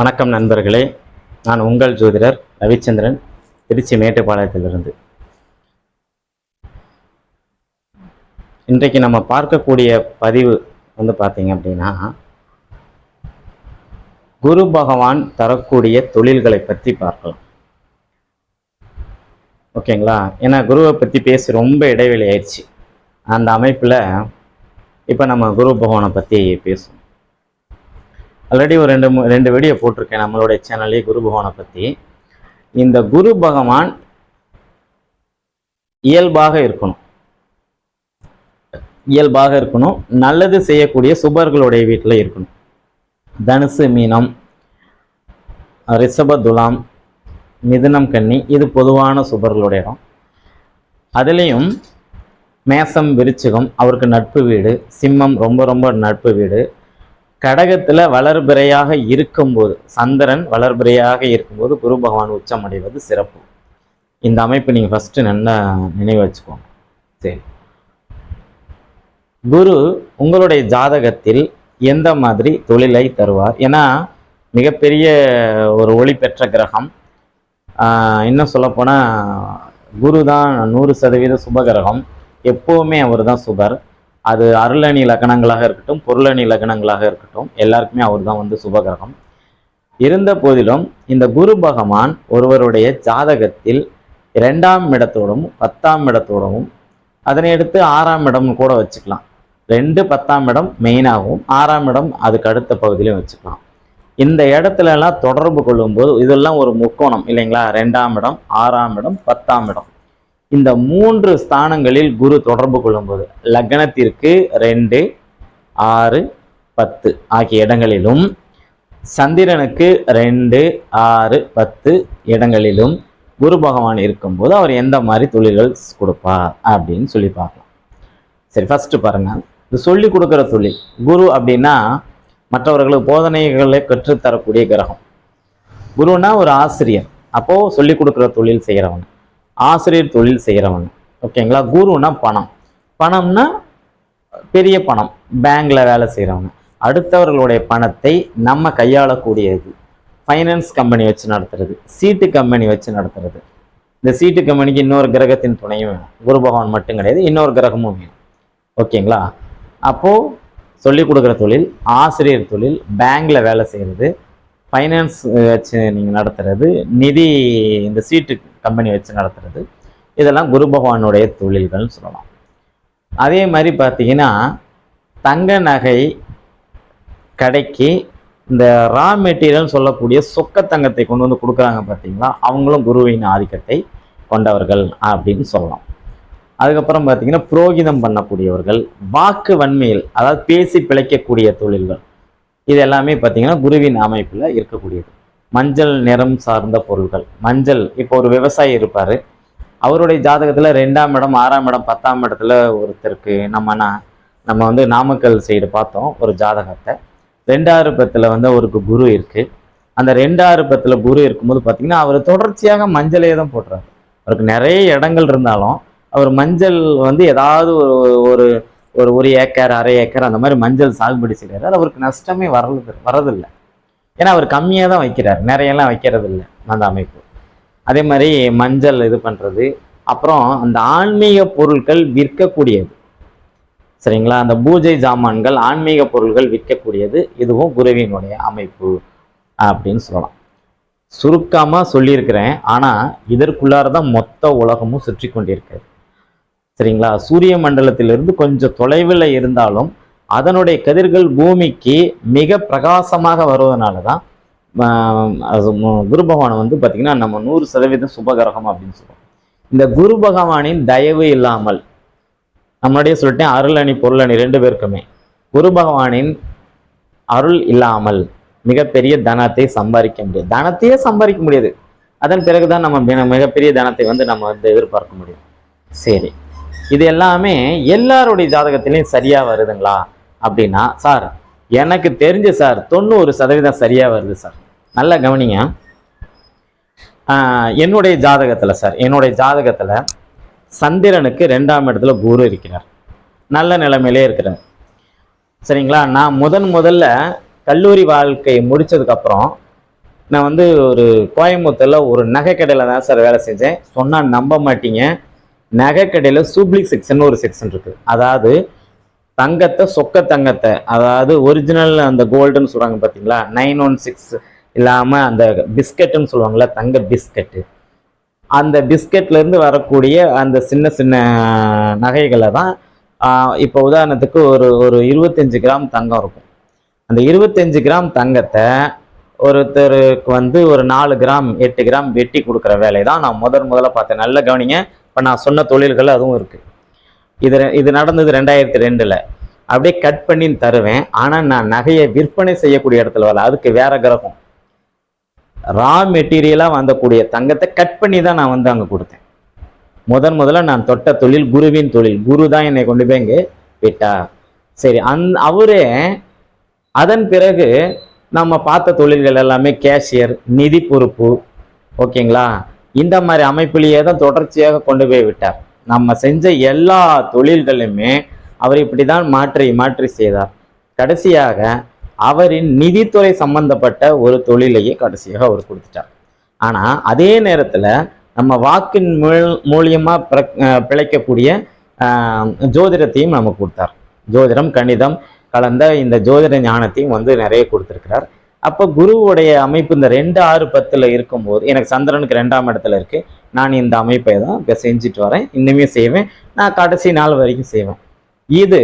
வணக்கம் நண்பர்களே. நான் உங்கள் ஜோதிடர் ரவிச்சந்திரன் திருச்சி மேட்டுப்பாளையத்திலிருந்து. இன்றைக்கு நம்ம பார்க்கக்கூடிய பதிவு வந்து பார்த்தீங்க அப்படின்னா குரு பகவான் தரக்கூடிய தொழில்களை பற்றி பார்க்கலாம். ஓகேங்களா? ஏன்னா குருவை பற்றி பேசி ரொம்ப இடைவெளி ஆயிடுச்சு. அந்த அமைப்பில் இப்போ நம்ம குரு பகவானை பற்றி பேசுவோம். ஆல்ரெடி ஒரு ரெண்டு ரெண்டு வீடியோ போட்டிருக்கேன் நம்மளுடைய சேனல்லே குரு பகவானை பற்றி இந்த குரு பகவான் இயல்பாக இருக்கணும். இயல்பாக இருக்கணும். நல்லது செய்யக்கூடிய சுபர்களுடைய வீட்டில் இருக்கணும். தனுசு மீனம் ரிஷப துலாம் மிதுனம் கன்னி இது பொதுவான சுபர்களுடைய இடம். அதுலேயும் மேசம் விருச்சிகம் அவருக்கு நட்பு வீடு சிம்மம் ரொம்ப ரொம்ப நட்பு வீடு. கடகத்துல வளர்பிறையாக இருக்கும்போது சந்திரன் வளர்பிறையாக இருக்கும்போது குரு பகவான் உச்சம் அடைவது சிறப்பு. இந்த அமைப்பு நீங்க ஃபர்ஸ்ட் நல்லா நினைவு வச்சுக்கோங்க. சரி. குரு உங்களுடைய ஜாதகத்தில் எந்த மாதிரி தொழிலை தருவார்? ஏன்னா மிகப்பெரிய ஒரு ஒளி பெற்ற கிரகம். ஆஹ் இன்னும் சொல்லப்போனால் குரு தான் நூறு சதவீத சுப கிரகம். எப்போவுமே அவர் தான் சுபர். அது அருளணி லக்கணங்களாக இருக்கட்டும் பொருளணி லக்கணங்களாக இருக்கட்டும் எல்லாருக்குமே அவர் தான் வந்து சுபகிரகம். இருந்த போதிலும் இந்த குரு பகவான் ஒருவருடைய ஜாதகத்தில் இரண்டாம் இடத்தோடும் பத்தாம் இடத்தோடவும் அதனை எடுத்து ஆறாம் இடம் கூட வச்சுக்கலாம். ரெண்டு பத்தாம் இடம் மெயினாகவும் ஆறாம் இடம் அதுக்கு அடுத்த பகுதியிலையும் வச்சுக்கலாம். இந்த இடத்துலலாம் தொடர்பு கொள்ளும்போது இதெல்லாம் ஒரு முக்கோணம் இல்லைங்களா? ரெண்டாம் இடம் ஆறாம் இடம் பத்தாம் இடம். இந்த மூன்று ஸ்தானங்களில் குரு தொடர்பு கொள்ளும்போது லக்னத்திற்கு ரெண்டு ஆறு பத்து ஆகிய இடங்களிலும் சந்திரனுக்கு ரெண்டு ஆறு பத்து இடங்களிலும் குரு பகவான் இருக்கும்போது அவர் எந்த மாதிரி தொழில்கள் கொடுப்பார் அப்படின்னு சொல்லி பார்க்கலாம். சரி ஃபஸ்ட்டு பாருங்கள் இது சொல்லி கொடுக்குற தொழில். குரு அப்படின்னா மற்றவர்களுக்கு போதனைகளை கற்றுத்தரக்கூடிய கிரகம். குருன்னா ஒரு ஆசிரியர். அப்போது சொல்லி கொடுக்குற தொழில் செய்கிறவங்க ஆசிரியர் தொழில் செய்கிறவங்க ஓகேங்களா குருனா பணம். பணம்னா பெரிய பணம். பேங்க்ல வேலை செய்கிறவங்க அடுத்தவர்களுடைய பணத்தை நம்ம கையாளக்கூடியது. ஃபைனான்ஸ் கம்பெனி வச்சு நடத்துறது. சீட்டு கம்பெனி வச்சு நடத்துறது. இந்த சீட்டு கம்பெனிக்கு இன்னொரு கிரகத்தின் துணையும் வேணும். குரு பகவான் மட்டும் கிடையாது இன்னொரு கிரகமும் வேணும். ஓகேங்களா அப்போது சொல்லிக் கொடுக்குற தொழில் ஆசிரியர் தொழில் பேங்க்ல வேலை செய்கிறது ஃபைனான்ஸ் வச்சு நீங்கள் நடத்துறது நிதி இந்த சீட்டு கம்பெனி வச்சு நடத்துறது இதெல்லாம் குரு பகவானுடைய தொழில்கள்னு சொல்லலாம். அதே மாதிரி பார்த்தீங்கன்னா தங்க நகை கடைக்கு இந்த ரா மெட்டீரியல் சொல்லக்கூடிய சொக்கத்தங்கத்தை கொண்டு வந்து கொடுக்குறாங்க பார்த்தீங்களா? அவங்களும் குருவின் ஆதிக்கத்தை கொண்டவர்கள் அப்படின்னு சொல்லலாம். அதுக்கப்புறம் பார்த்தீங்கன்னா புரோகிதம் பண்ணக்கூடியவர்கள் வாக்கு வன்மையில் அதாவது பேசி பிழைக்கக்கூடிய தொழில்கள் இது எல்லாமே பார்த்தீங்கன்னா குருவின் அமைப்பில் இருக்கக்கூடியது. மஞ்சள் நிறம் சார்ந்த பொருட்கள் மஞ்சள் இப்போ ஒரு விவசாயி இருப்பார். அவருடைய ஜாதகத்தில் ரெண்டாம் இடம் ஆறாம் இடம் பத்தாம் இடத்துல ஒருத்தருக்கு நம்மனா நம்ம வந்து நாமக்கல் சைடு பார்த்தோம் ஒரு ஜாதகத்தை. ரெண்டாறு பத்தில் வந்து அவருக்கு குரு இருக்குது அந்த ரெண்டாறு பத்தில் குரு இருக்கும்போது பார்த்தீங்கன்னா அவர் தொடர்ச்சியாக மஞ்சளே தான் போட்டுறாரு அவருக்கு நிறைய இடங்கள் இருந்தாலும் அவர் மஞ்சள் வந்து ஏதாவது ஒரு ஒரு ஒரு ஏக்கர் அரை ஏக்கர் அந்த மாதிரி மஞ்சள் சாகுபடி செய்கிறாரு அவருக்கு நஷ்டமே வரது வரதில்லை. ஏன்னா அவர் கம்மியாக தான் வைக்கிறார். நிறையெல்லாம் வைக்கிறது இல்லை அந்த அமைப்பு. அதே மாதிரி மஞ்சள் இது பண்ணுறது அப்புறம் அந்த ஆன்மீக பொருட்கள் விற்கக்கூடியது. சரிங்களா? அந்த பூஜை ஜாமான்கள் ஆன்மீக பொருள்கள் விற்கக்கூடியது. இதுவும் குருவினுடைய அமைப்பு அப்படின்னு சொல்லலாம். சுருக்கமாக சொல்லியிருக்கிறேன். ஆனால் இதற்குள்ளார தான் மொத்த உலகமும் சுற்றி கொண்டிருக்கிறது சரிங்களா? சூரிய மண்டலத்திலிருந்து கொஞ்சம் தொலைவில் இருந்தாலும் அதனுடைய கதிர்கள் பூமிக்கு மிக பிரகாசமாக வருவதனால தான் அது குரு பகவான் வந்து பார்த்திங்கன்னா நம்ம நூறு சதவீதம் சுபகிரகம் அப்படின்னு சொல்லுவோம். இந்த குரு பகவானின் தயவு இல்லாமல் நம்மளுடைய சொல்லிட்டேன் அருள் அணி பொருள் அணி ரெண்டு பேருக்குமே குரு பகவானின் அருள் இல்லாமல் மிகப்பெரிய தனத்தை சம்பாதிக்க முடியாது. தனத்தையே சம்பாதிக்க முடியாது. அதன் பிறகுதான் நம்ம மிக- மிகப்பெரிய தனத்தை வந்து நம்ம வந்து எதிர்பார்க்க முடியும். சரி. இது எல்லாமே எல்லாருடைய ஜாதகத்திலையும் சரியா வருதுங்களா? அப்படின்னா சார் எனக்கு தெரிஞ்சு சார் தொண்ணூறு சதவீதம் சரியா வருது சார். நல்லா கவனிங்க. என்னுடைய ஜாதகத்துல சார் என்னுடைய ஜாதகத்துல சந்திரனுக்கு ரெண்டாம் இடத்துல குரு இருக்கிறார். நல்ல நிலைமையிலே இருக்கிறார். சரிங்களா? நான் முதன் முதல்ல கல்லூரி வாழ்க்கையை முடித்ததுக்கப்புறம் நான் வந்து ஒரு கோயம்புத்தூரில் ஒரு நகைக்கடையில் தான் சார் வேலை செஞ்சேன். சொன்னால் நம்ப மாட்டீங்க. நகைக்கடையில் சூப்ளிக் செக்ஷன் ஒரு செக்ஷன் இருக்கு. அதாவது தங்கத்தை சொக்க தங்கத்தை அதாவது ஒரிஜினல் அந்த கோல்டுன்னு சொல்றாங்க பார்த்தீங்களா நைன் ஒன் சிக்ஸ் இல்லாமல் அந்த பிஸ்கட்டுன்னு சொல்லுவாங்கள்ல தங்க பிஸ்கட்டு. அந்த பிஸ்கட்லேருந்து வரக்கூடிய அந்த சின்ன சின்ன நகைகளை தான் இப்போ உதாரணத்துக்கு ஒரு ஒரு இருபத்தஞ்சு கிராம் தங்கம் இருக்கும். அந்த இருபத்தஞ்சு கிராம் தங்கத்தை ஒருத்தருக்கு வந்து ஒரு நாலு கிராம் எட்டு கிராம் வெட்டி கொடுக்குற வேலை தான் நான் முதன் முதல்ல பார்த்தேன். நல்ல கவனிங்க. இப்போ நான் சொன்ன தொழில்கள் அதுவும் இருக்கு. இது இது நடந்தது ரெண்டாயிரத்தி ரெண்டுல. அப்படியே கட் பண்ணி தருவேன். ஆனால் நான் நகையை விற்பனை செய்யக்கூடிய இடத்துல வரல. அதுக்கு வேற கிரகம். ரா மெட்டீரியலாக வந்தக்கூடிய தங்கத்தை கட் பண்ணி தான் நான் வந்து அங்கே கொடுத்தேன். முதன் முதல்ல நான் தொட்ட தொழில் குருவின் தொழில். குரு தான் என்னை கொண்டு போய் இங்கே விட்டா. சரி அந் அவரே அதன் பிறகு நம்ம பார்த்த தொழில்கள் எல்லாமே கேஷியர் நிதி பொறுப்பு. ஓகேங்களா? இந்த மாதிரி அமைப்பிலேயே தான் தொடர்ச்சியாக கொண்டு போய் விட்டார். நம்ம செஞ்ச எல்லா தொழில்களுமே அவர் இப்படி தான் மாற்றி மாற்றி செய்தார். கடைசியாக அவரின் நிதித்துறை சம்பந்தப்பட்ட ஒரு தொழிலையே கடைசியாக அவர் கொடுத்துட்டார். ஆனா அதே நேரத்துல நம்ம வாக்கின் மூல்- மூலியமாக பிற- பிழைக்கக்கூடிய ஆஹ், ஜோதிடத்தையும் நமக்கு கொடுத்தார். ஜோதிடம் கணிதம் கலந்த இந்த ஜோதிட ஞானத்தையும் வந்து நிறைய கொடுத்துருக்கிறார். அப்போ குருவுடைய அமைப்பு இந்த ரெண்டு ஆறு பத்தில் இருக்கும்போது எனக்கு சந்திரனுக்கு ரெண்டாம் இடத்துல இருக்குது நான் இந்த அமைப்பை தான் இப்போ செஞ்சுட்டு வரேன். இன்னுமே செய்வேன். நான் கடைசி நாள் வரைக்கும் செய்வேன். இது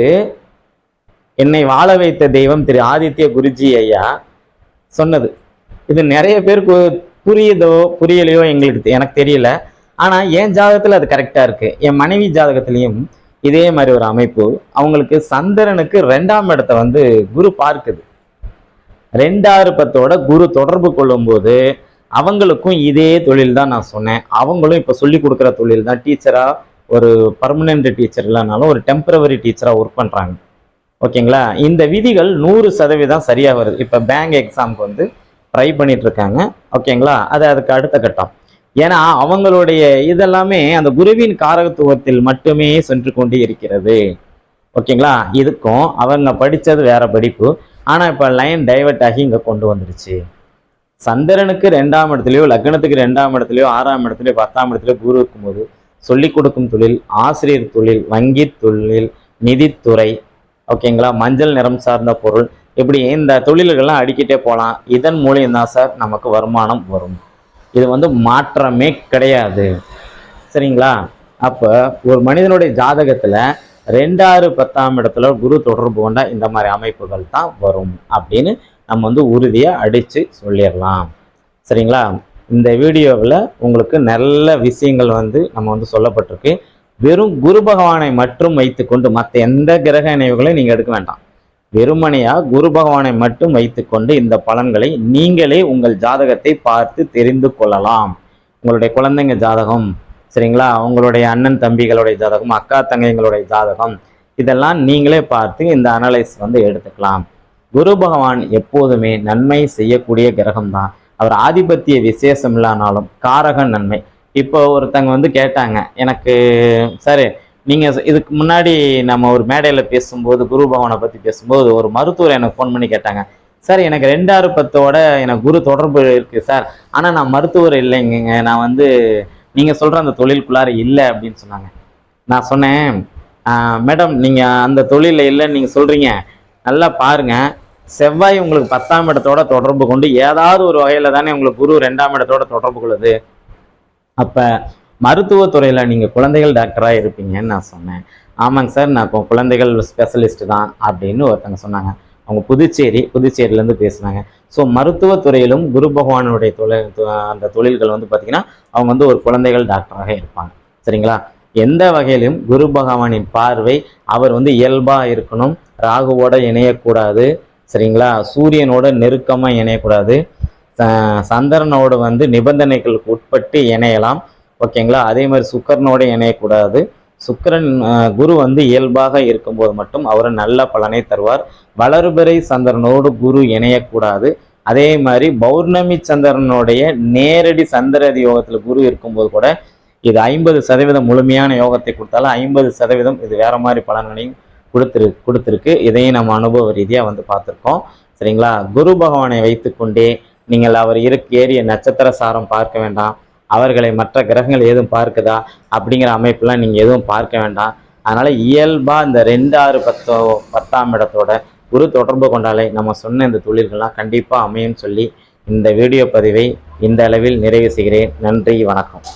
என்னை வாழ வைத்த தெய்வம் திரு ஆதித்ய குருஜி ஐயா சொன்னது. இது நிறைய பேருக்கு புரியுதோ புரியலையோ எங்களுக்கு எனக்கு தெரியல. ஆனால் என் ஜாதகத்தில் அது கரெக்டாக இருக்குது என் மனைவி ஜாதகத்துலேயும் இதே மாதிரி ஒரு அமைப்பு. அவங்களுக்கு சந்திரனுக்கு ரெண்டாம் இடத்த வந்து குரு பார்க்குது. ரெண்டாறு பத்தோட குரு தொடர்பு கொள்ளும்போது அவங்களுக்கும் இதே தொழில் தான் நான் சொன்னேன். அவங்களும் இப்போ சொல்லி கொடுக்குற தொழில் தான் டீச்சராக ஒரு பர்மனெண்ட் டீச்சர் இல்லைனாலும் ஒரு டெம்பரவரி டீச்சராக ஒர்க் பண்ணுறாங்க ஓகேங்களா? இந்த விதிகள் நூறு சதவீதம் சரியாக வருது. இப்போ பேங்க் எக்ஸாமுக்கு வந்து ட்ரை பண்ணிட்டு இருக்காங்க. ஓகேங்களா? அது அதுக்கு அடுத்த கட்டம். ஏன்னா அவங்களுடைய இதெல்லாமே அந்த குருவின் காரகத்துவத்தில் மட்டுமே சென்று கொண்டு இருக்கிறது. ஓகேங்களா? இதுக்கும் அவங்க படித்தது வேற படிப்பு. ஆனால் இப்போ லைன் டைவெர்ட் ஆகி இங்கே கொண்டு வந்துருச்சு. சந்திரனுக்கு ரெண்டாம் இடத்துலையோ லக்னத்துக்கு ரெண்டாம் இடத்துலையோ ஆறாம் இடத்துலையோ பத்தாம் இடத்துலையோ குரு இருக்கும்போது சொல்லிக் கொடுக்கும் தொழில் ஆசிரியர் தொழில் வங்கி தொழில் நிதித்துறை ஓகேங்களா மஞ்சள் நிறம் சார்ந்த பொருள். இப்படி இந்த தொழில்கள்லாம் அடிக்கிட்டே போகலாம் இதன் மூலியம் தான் சார் நமக்கு வருமானம் வரும். இது வந்து மாற்றமே கிடையாது. சரிங்களா? அப்போ ஒரு மனிதனுடைய ஜாதகத்தில் ரெண்டாறு பத்தாம் இடத்துல குரு தொடர்பு கொண்ட இந்த மாதிரி அமைப்புகள் தான் வரும் அப்படின்னு நம்ம வந்து உறுதியாக அடித்து சொல்லிடலாம். சரிங்களா? இந்த வீடியோவில் உங்களுக்கு நல்ல விஷயங்கள் வந்து நம்ம வந்து சொல்லப்பட்டிருக்கு. வெறும் குரு பகவானை மட்டும் வைத்துக்கொண்டு மற்ற எந்த கிரக இணைவுகளையும் நீங்கள் எடுக்க வேண்டாம். வெறுமனையா குரு பகவானை மட்டும் வைத்துக்கொண்டு இந்த பலன்களை நீங்களே உங்கள் ஜாதகத்தை பார்த்து தெரிந்து கொள்ளலாம். உங்களுடைய குழந்தைங்க ஜாதகம் சரிங்களா? அவங்களுடைய அண்ணன் தம்பிகளுடைய ஜாதகம் அக்கா தங்கைங்களுடைய ஜாதகம் இதெல்லாம் நீங்களே பார்த்து இந்த அனலைஸ் வந்து எடுத்துக்கலாம். குரு பகவான் எப்போதுமே நன்மை செய்யக்கூடிய கிரகம் தான் அவர் ஆதிபத்திய விசேஷம் இல்லைனாலும் காரக நன்மை. இப்போ ஒருத்தங்க வந்து கேட்டாங்க எனக்கு சரி நீங்கள் இதுக்கு முன்னாடி நம்ம ஒரு மேடையில் பேசும்போது குரு பகவானை பற்றி பேசும்போது ஒரு மருத்துவர் எனக்கு ஃபோன் பண்ணி கேட்டாங்க சார் எனக்கு ரெண்டாறு பத்தோட எனக்கு குரு தொடர்பு இருக்குது சார். ஆனால் நான் மருத்துவர் இல்லைங்க நான் வந்து நீங்கள் சொல்கிற அந்த தொழிலுக்குள்ளார இல்லை அப்படின்னு சொன்னாங்க. நான் சொன்னேன் மேடம் நீங்கள் அந்த தொழிலில் இல்லைன்னு நீங்கள் சொல்கிறீங்க நல்லா பாருங்கள் செவ்வாய் உங்களுக்கு பத்தாம் இடத்தோட தொடர்பு கொண்டு ஏதாவது ஒரு வகையில் தானே உங்களுக்கு குரு ரெண்டாம் இடத்தோட தொடர்பு கொள்ளுது. அப்போ மருத்துவத்துறையில் நீங்கள் குழந்தைகள் டாக்டராக இருப்பீங்கன்னு நான் சொன்னேன். ஆமாங்க சார் நான் இப்போ குழந்தைகள் ஸ்பெஷலிஸ்ட் தான் அப்படின்னு ஒருத்தங்க சொன்னாங்க. அவங்க புதுச்சேரி புதுச்சேரியிலேருந்து பேசுனாங்க. ஸோ மருத்துவத்துறையிலும் குரு பகவானுடைய தொழில் தொ- அந்த தொழில்கள் வந்து பார்த்தீங்கன்னா அவங்க வந்து ஒரு குழந்தைகள் டாக்டராக இருப்பாங்க. சரிங்களா? எந்த வகையிலும் குரு பகவானின் பார்வை அவர் வந்து இயல்பாக இருக்கணும். ராகுவோட இணையக்கூடாது. சரிங்களா? சூரியனோட நெருக்கமாக இணையக்கூடாது. ச- சந்திரனோட வந்து நிபந்தனைகளுக்கு உட்பட்டு இணையலாம். ஓகேங்களா? அதே மாதிரி சுக்கரனோட இணையக்கூடாது. சுக்கரன் குரு வந்து இயல்பாக இருக்கும்போது மட்டும் அவர் நல்ல பலனை தருவார். வளர்பிறை சந்திரனோடு குரு இணையக்கூடாது. அதே மாதிரி பௌர்ணமி சந்திரனுடைய நேரடி சந்திரதி யோகத்தில் குரு இருக்கும்போது கூட இது ஐம்பது சதவீதம் முழுமையான யோகத்தை கொடுத்தாலும் ஐம்பது சதவீதம் இது வேற மாதிரி பலன்களையும் கொடுத்துரு கொடுத்துருக்கு. இதையும் நம்ம அனுபவ ரீதியாக வந்து பார்த்துருக்கோம். சரிங்களா? குரு பகவானை வைத்துக்கொண்டே நீங்கள் அவர் இருக்க ஏறிய நட்சத்திர சாரம் பார்க்க வேண்டாம். அவர்களை மற்ற கிரகங்கள் எதுவும் பார்க்குதா அப்படிங்கிற அமைப்பெல்லாம் நீங்கள் எதுவும் பார்க்க வேண்டாம். அதனால் இயல்பாக இந்த ரெண்டு ஆறு பத்தோ பத்தாம் இடத்தோட குரு தொடர்பு கொண்டாலே நம்ம சொன்ன இந்த தொழில்கள்லாம் கண்டிப்பாக அமையும் சொல்லி இந்த வீடியோ பதிவை இந்த அளவில் நிறைவு செய்கிறேன். நன்றி வணக்கம்.